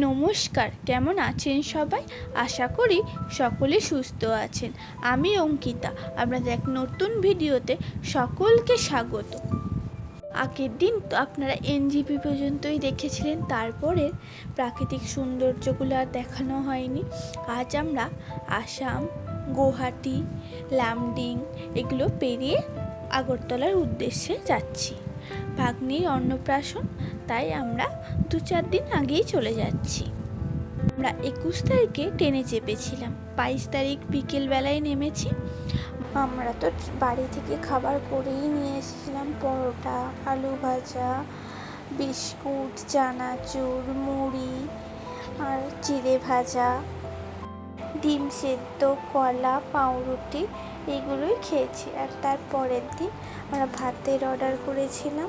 নমস্কার, কেমন আছেন সবাই? আশা করি সকলে সুস্থ আছেন। আমি অঙ্কিতা, আপনাদের এক নতুন ভিডিওতে সকলকে স্বাগত। আগের দিন তো আপনারা এনজিপি পর্যন্তই দেখেছিলেন, তারপরে প্রাকৃতিক সৌন্দর্যগুলো আর দেখানো হয়নি। আজ আমরা আসাম, গুয়াহাটি, লামডিং, এগুলো পেরিয়ে আগরতলার উদ্দেশ্যে যাচ্ছি। ভাগ্নির অন্নপ্রাশন, তাই আমরা দু চার দিন আগেই চলে যাচ্ছি। আমরা একুশ তারিখে ট্রেনে চেপেছিলাম। বাইশ তারিখ বিকেলবেলায় নেমেছি। আমরা তো বাড়ি থেকে খাবার করেই নিয়ে এসেছিলাম। পরোটা, আলু ভাজা, বিস্কুট, চানাচুর, মুড়ি আর চিড়ে ভাজা, ডিম সেদ্ধ, কলা, পাউরুটি এগুলোই খেয়েছি। আর তার পরের দিন আমরা ভাতের অর্ডার করেছিলাম।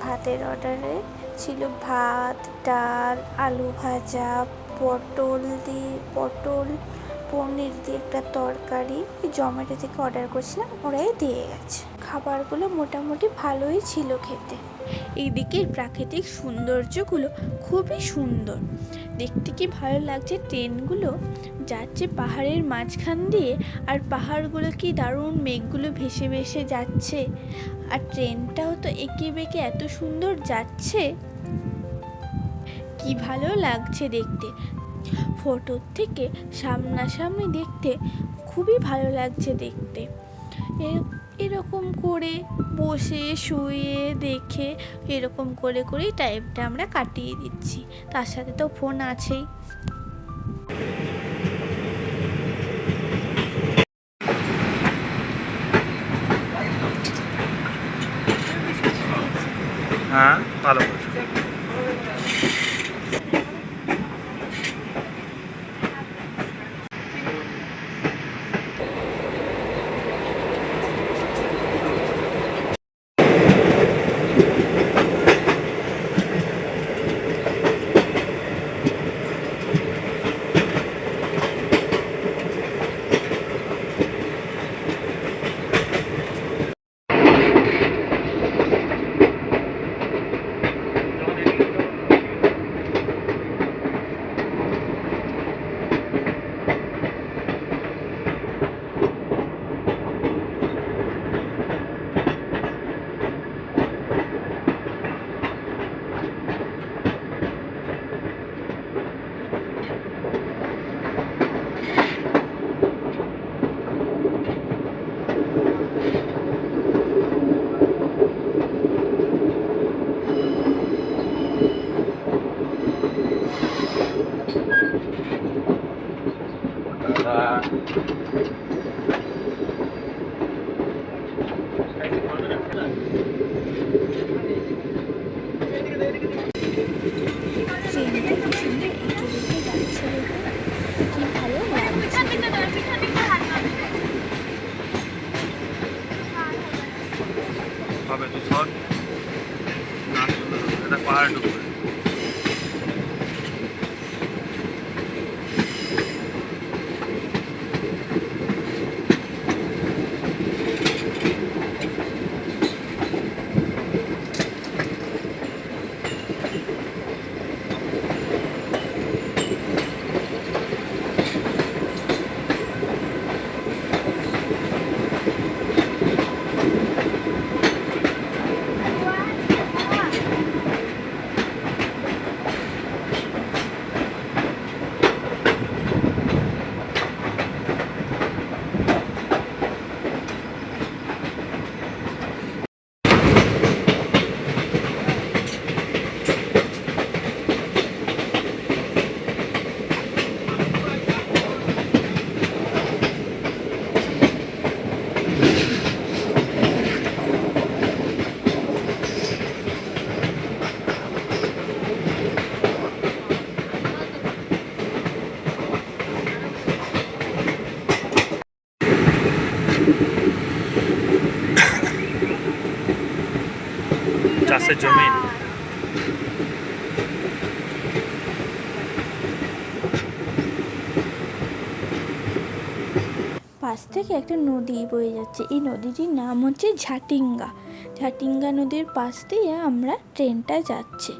ভাতের অর্ডারে ছিল ভাত, ডাল, আলু ভাজা, পটল দিয়ে, পটল, পনির দিয়ে একটা তরকারি জোম্যাটো থেকে অর্ডার করেছিলাম, ওরাই দিয়ে গেছে। খাবারগুলো মোটামুটি ভালোই ছিল খেতে। এইদিকের প্রাকৃতিক সৌন্দর্যগুলো খুবই সুন্দর। দেখতে কি ভালো লাগছে ট্রেনগুলো? যাচ্ছে পাহাড়ের মাঝখান দিয়ে আর পাহাড়গুলো কি দারুণ মেঘগুলো ভেসে ভেসে যাচ্ছে। আর ট্রেনটাও তো এঁকে বেঁকে এত সুন্দর যাচ্ছে। কি ভালো লাগছে দেখতে। ফটোর থেকে সামনাসামনি দেখতে খুবই ভালো লাগছে দেখতে। এরকম করে বসে, শুয়ে, দেখে, এরকম করে করেই টাইমটা আমরা কাটিয়ে দিচ্ছি। তার সাথে তো ফোন আছেই। হ্যাঁ ভালো করছ ট্রেনটা কি সুন্দর এঁকে বেঁকে যাচ্ছে দেখে কি ভালো লাগছে হবে তো সর না এটা পাহাড় ডুববে চাষের জমি পাশ থেকে একটা নদী বয়ে যাচ্ছে। এই নদীটির নাম হচ্ছে ঝাটিঙ্গা। ঝাটিঙ্গা নদীর পাশ দিয়ে আমরা ট্রেনটা যাচ্ছে।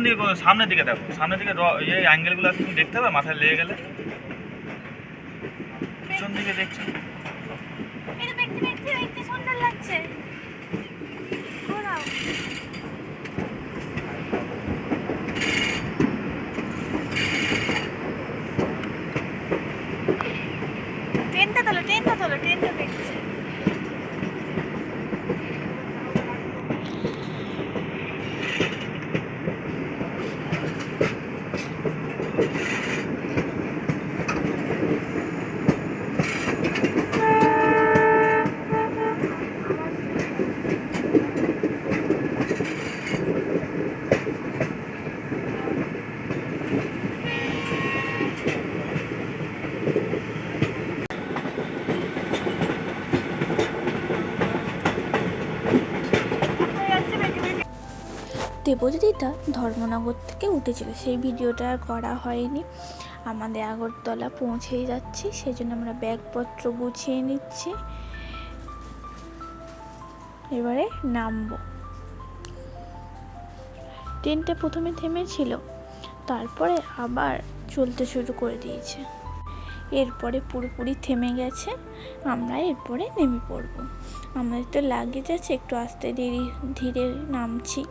পিছন দিকে সামনের দিকে দেখো। সামনের দিকে এই ইয়ে অ্যাঙ্গেলগুলো তুমি দেখতে হবে মাথায় লেগে গেলে। পিছন দিকে দেখছ। এটা দেখতে দেখতে সুন্দর লাগছে ঘোরাও ট্রেনটা তোলো ট্রেনটা তোলো ট্রেনটা দেখছে দেবদিতা ধর্মনগর থেকে উঠেছিল। সেই ভিডিওটা আর করা হয়নি। আমাদের আগরতলা পৌঁছেই যাচ্ছি সেই জন্য আমরা ব্যাগপত্র গুছিয়ে নিচ্ছি। এবারে নামবো। ট্রেনটা প্রথমে থেমেছিল, তারপরে আবার চলতে শুরু করে দিয়েছে। এরপরে পুরোপুরি থেমে গেছে, আমরা এরপরে নেমে পড়ব। আমাদের তো লাগেজ আছে, একটু আস্তে ধীরে ধীরে নামছি।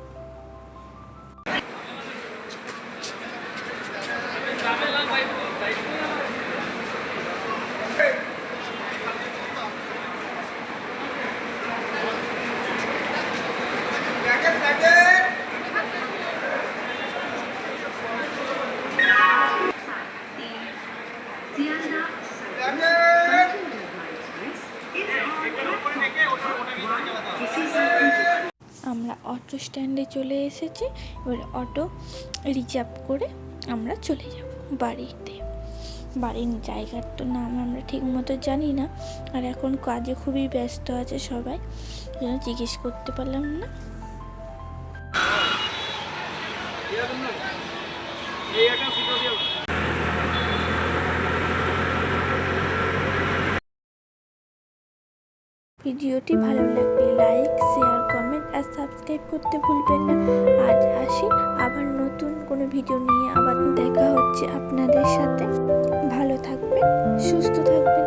অটো স্ট্যান্ডে চলে এসেছি। এবার অটো রিজার্ভ করে আমরা চলে যাব বাড়িতে। বাড়ির জায়গার তো নাম আমরা ঠিক মতো জানি না। আর এখন কাজে খুবই ব্যস্ত আছে সবাই। জন্য জিজ্ঞেস করতে পারলাম না। ভিডিওটি ভালো লাগলে লাইক, শেয়ার আর সাবস্ক্রাইব করতে ভুলবেন না। আজ আসি আবার নতুন কোনো ভিডিও নিয়ে। আবার দেখা হচ্ছে আপনাদের সাথে। ভালো থাকবেন, সুস্থ থাকবেন।